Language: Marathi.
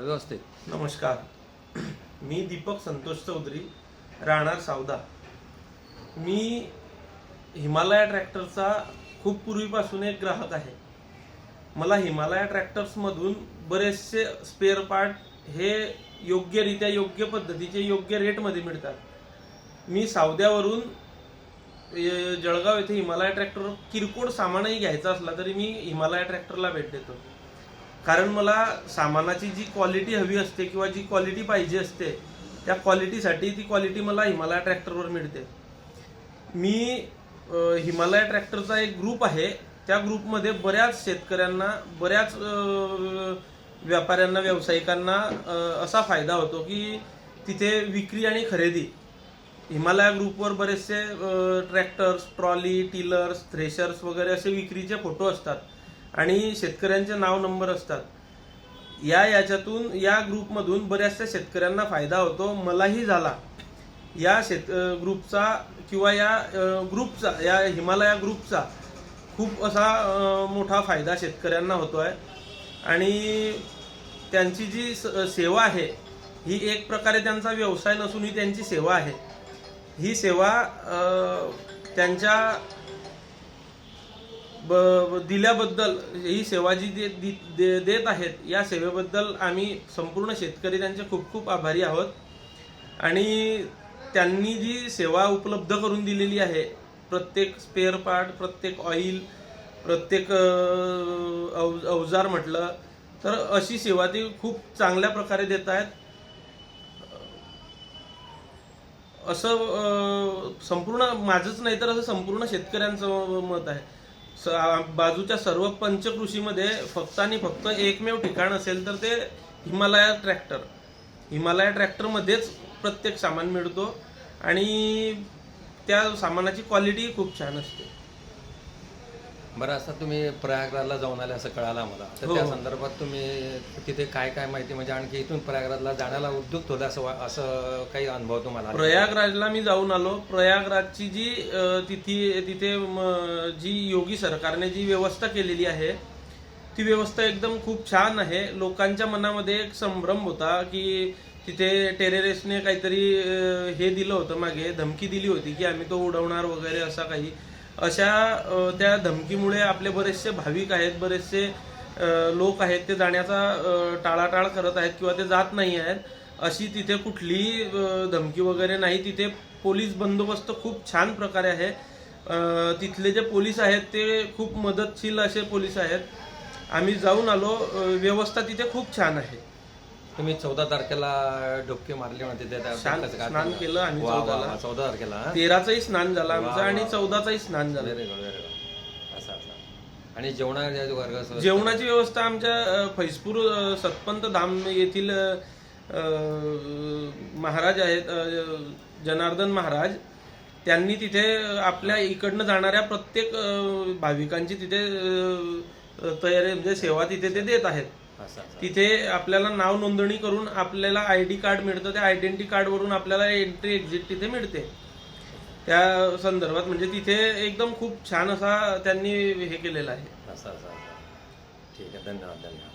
व्यवस्थित. नमस्कार. मी दीपक संतोष चौधरी राहणार सावदा. मी हिमालया ट्रॅक्टरचा खूप पूर्वीपासून एक ग्राहक आहे. मला हिमालया ट्रॅक्टर्समधून बरेचसे स्पेअर पार्ट हे योग्यरित्या योग्य पद्धतीचे योग्य रेटमध्ये मिळतात. मी सावद्यावरून जळगाव येथे हिमालया ट्रॅक्टर किरकोळ सामानही घ्यायचा असला तरी मी हिमालया ट्रॅक्टरला भेट देतो. कारण मला सामानाची जी क्वालिटी हवी असते किंवा जी क्वालिटी पाहिजे असते त्या क्वालिटीसाठी ती क्वालिटी मला हिमालया ट्रॅक्टरवर मिळते. मी हिमालया ट्रॅक्टरचा एक ग्रुप आहे. त्या ग्रुपमध्ये बऱ्याच शेतकऱ्यांना बऱ्याच व्यापाऱ्यांना व्यावसायिकांना असा फायदा होतो की तिथे विक्री आणि खरेदी. हिमालया ग्रुपवर बरेचसे ट्रॅक्टर्स ट्रॉली टिलर्स थ्रेशर्स वगैरे असे विक्रीचे फोटो असतात. आणि शेतकऱ्यांचे नाव नंबर असतात. या याच्यातून या ग्रुपमधून बऱ्याचशा शेतकऱ्यांना फायदा होतो. मलाही झाला. या शेत ग्रुपचा किंवा या ग्रुपचा या हिमालया ग्रुपचा खूप असा मोठा फायदा शेतकऱ्यांना होतो आहे आणि त्यांची जी स- सेवा आहे ही एक प्रकारे त्यांचा व्यवसाय नसून ही त्यांची सेवा आहे. ही सेवा त्यांच्या ब- दिल्याबद्दल ही सेवा जी दे- दे- दे- देत आहेत या सेवेबद्दल आम्ही संपूर्ण शेतकरी त्यांचे खूप खूप आभारी आहोत. आणि त्यांनी जी सेवा उपलब्ध करून दिलेली आहे प्रत्येक स्पेअर पार्ट प्रत्येक ऑइल प्रत्येक अव- अवजार म्हटलं तर अशी सेवा ती खूप चांगल्या प्रकारे देत आहेत. असं संपूर्ण माझंच नाही तर असं संपूर्ण शेतकऱ्यांचं मत आहे. बाजूच्या सर्व पंचकृषीमध्ये फक्त आणि फक्त एकमेव ठिकाण असेल तर ते हिमालया ट्रॅक्टर. हिमालया ट्रॅक्टरमध्येच प्रत्येक सामान मिळतो आणि त्या सामानाची क्वालिटी खूप छान असते. बरं असं तुम्ही प्रयागराजला जाऊन आले असं कळालं आम्हाला तर हो. त्या संदर्भात तुम्ही तिथे काय काय माहिती म्हणजे आणखी इथून प्रयागराजला जाण्याला उद्युक्त होता असं वा- असं काही अनुभव तुम्हाला आला? प्रयागराजला मी जाऊन आलो प्रयागराजची जी अ, तिथे तिथे म, जी योगी सरकारने जी व्यवस्था केलेली आहे ती व्यवस्था एकदम खूप छान आहे लोकांच्या मनामध्ये एक संभ्रम होता की तिथे टेररिस्टने काहीतरी अ, हे दिलं होतं मागे धमकी दिली होती की आम्ही तो उडवणार वगैरे असा काही अशा त्या धमकीमुळे आपले बरेचसे भाविक आहेत बरेचसे लोक आहेत ते जाण्याचा टाळाटाळ करत आहेत किंवा ते जात नाही आहेत. अशी तिथे कुठलीही धमकी वगैरे नाही. तिथे पोलीस बंदोबस्त खूप छान प्रकारे आहे. तिथले जे पोलीस आहेत ते खूप मदतशील असे पोलीस आहेत. आम्ही जाऊन आलो व्यवस्था तिथे खूप छान आहे. तुम्ही चौदा तारखेला डुबकी मारली म्हणते त्या- त्या- स्नान? केलं आम्ही वा, वा, चौदाला. वा, चौदा तारखेला हा? तेराचंही स्नान झालं आमचं वा, आणि वा. चौदाचंही स्नान झालं असं असं आणि जेवणाच्या वर्ग असं- जेवणाची व्यवस्था आमच्या अ, फैजपूर अ, सतपंत धाम येथील अ, अ, महाराज आहेत अ, जनार्दन महाराज त्यांनी तिथे आपल्या इकडनं जाणाऱ्या प्रत्येक अ, भाविकांची तिथे अ, तयारी म्हणजे सेवा तिथे ते देत आहेत तिथे आपल्याला नाव नोंदणी करून आपल्याला आय डी कार्ड मिळतं त्या आयडेंटिटी कार्डवरून आपल्याला एंट्री एक्झिट तिथे मिळते. त्या संदर्भात म्हणजे तिथे एकदम खूप छान असा त्यांनी हे केलेलं आहे. असं असं. ठीक आहे धन्यवाद धन्यवाद.